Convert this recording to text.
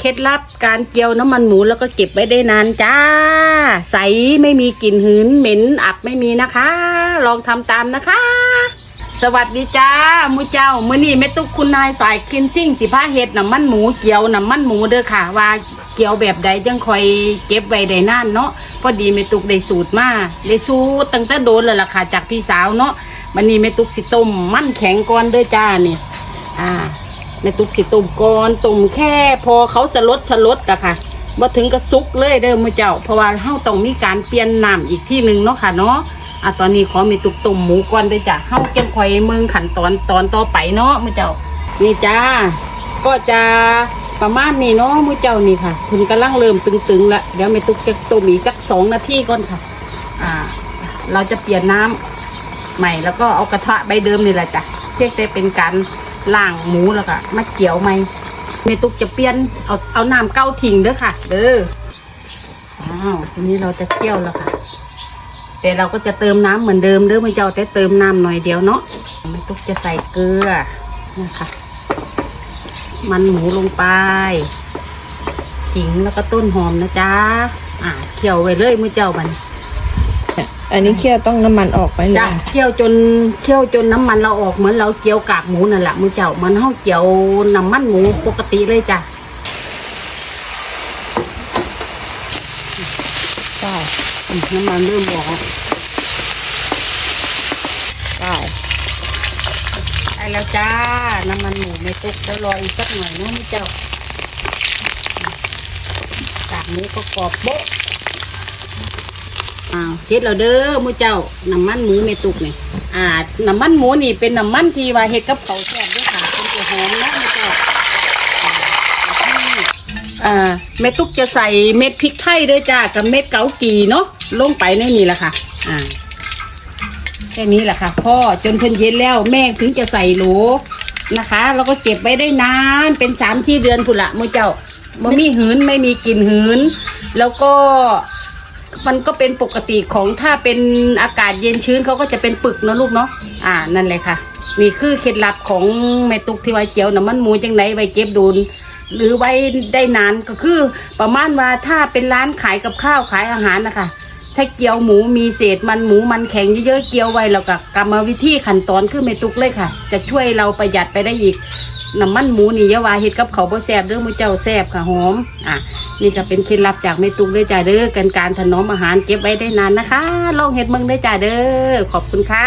เคล็ดลับการเจียวน้ำมันหมูแล้วก็เก็บไว้ได้นานจ้า ใสไม่มีกลิ่นหืนเหม็นอับไม่มีนะคะ ลองทำตามนะคะ สวัสดีจ้ามูเจ้ามื้อนี้แม่ตุ๊กคุณนายสายคินซิ่งสิพาเฮ็ดน้ำมันหมูเจียวน้ำมันหมูเด้อค่ะ ว่าเจียวแบบใดจังคอยเก็บไว้ได้นานเนาะพอดีแม่ตุ๊กได้สูตรมาได้สูตรตั้งแต่โดนแล้วล่ะค่ะจากพี่สาวเนาะวันนี้แม่ตุ๊กสิต้มมันแข็งก่อนเด้อจ้านี่อ่า แม่ตุ๊กสิตุ่มก่อนตุ่มแค่ พอเขาสลดสลดอะค่ะว่าถึงกระซุกเลยเด้อมือเจ้า เพราะว่าเฮาต้องมีการเปลี่ยนน้ำอีกที่หนึ่งเนาะค่ะเนาะอะตอนนี้ขอมีตุกตุ่มหมูก่อนด้อจ้ะเฮาเก็บคอยเมืองขันตอนตอนต่อไปเนาะมือเจ้านี่จ้าก็จะประมาณนี้เนาะมือเจ้านี่ค่ะคุณกำลังเริ่มตึงๆละเดี๋ยวแม่ตุ๊กจะตุ่มอีกสักสองนาทีก่อนค่ะ อ่า เราจะเปลี่ยนน้ำใหม่แล้วก็เอากระทะใบเดิมนี่แหละจ้ะเพียงแต่เป็นการ ล่างหมูแล้วก็มาเกี่ยวใหมเมตุกจะเปลี่ยนเอาเอาน้ำเก้าทิ้งเด้อค่ะ เด้ออ้าวทีนี้เราจะเคี่ยวแล้วค่ะ แต่เราก็จะเติมน้ำเหมือนเดิมเด้อไม่เจ้าแต่เติมน้ำหน่อยเดียวเนาะเมตุกจะใส่เกลือนะคะมันหมูลงไปขิงแล้วก็ต้นหอมนะจ๊ะอ่าเคี่ยวไว้เลยมือเจ้าบัน อันนี้เคี่ยวต้องน้ำมันออกไปเลจ้ะยเคี่ยวจนเคี่ยวจนน้ำมันเราออกเหมือนเราเจียวกากหมูนั่นแหละมือเจ้ามันเฮาเจียวน้ำมันหมูปกติเลยจ้ะใช่อืมน้ำมันเริ่มออกแล้วใช่ได้แล้วจ้าน้ำมันหมูไม่ตกแล้วรออีกสักหน่อยเนาะมือเจ้าอืมกากหมูก็กรอบโบ๊ะ อ้าวเสร็จแล้วเด้อมือเจ้าน้ำมันหมูไม่ตุกนี่อ่าน้ำมันหมูนี่เป็นน้ำมันที่ว่าเฮ็ดกับเขาวแซ่บด้วยค่ะเป็นตัวหอมนะมือเจ้าอ่าเมตุกจะใส่เม็ดพริกไทยด้วยจ้ากับเม็ดเกากีเนาะลงไปในนี่แหละค่ะอ่าแค่นี้แหละค่ะพ่อจนเพิ่นเย็นแล้วแม่ถึงจะใส่โหลนะคะแล้วก็เก็บไว้ได้นานเป็นสามที่เดือนพุ่นละมือเจ้าบ่มีหืนไม่มีกลิ่นหืน แล้วก็ มันก็เป็นปกติของถ้าเป็นอากาศเย็นชื้นเขาก็จะเป็นปึกเนาะลูกเนาะอ่านั่นเลยค่ะ นี่คือเคล็ดลับของแม่ตุกที่ไว้เจียวน้ำมันหมูจังไดไว้เก็บดูนหรือไว้ได้นานก็คือประมาณว่าถ้าเป็นร้านขายกับข้าวขายอาหารนะคะถ้าเกี๊ยวหมูมีเศษมันหมูมันแข็งเยอะๆเกี๊ยวไว้แล้วก็กรรมวิธีขั้นตอนคือไม่ตุกเลยค่ะ จะช่วยเราประหยัดไปได้อีก น้ำมันหมูนี่ยาวาเฮ็ดกับเขาบ่แซบเด้อมือเจ้าแซบค่ะหอมอะนี่ก็เป็นเคล็ดลับจากแม่ตุกเลยจ้าเด้อกันการถนอมอาหารเก็บไว้ได้นานนะคะ ลองเฮ็ดเมืองได้จ้าเด้อขอบคุณค่ะ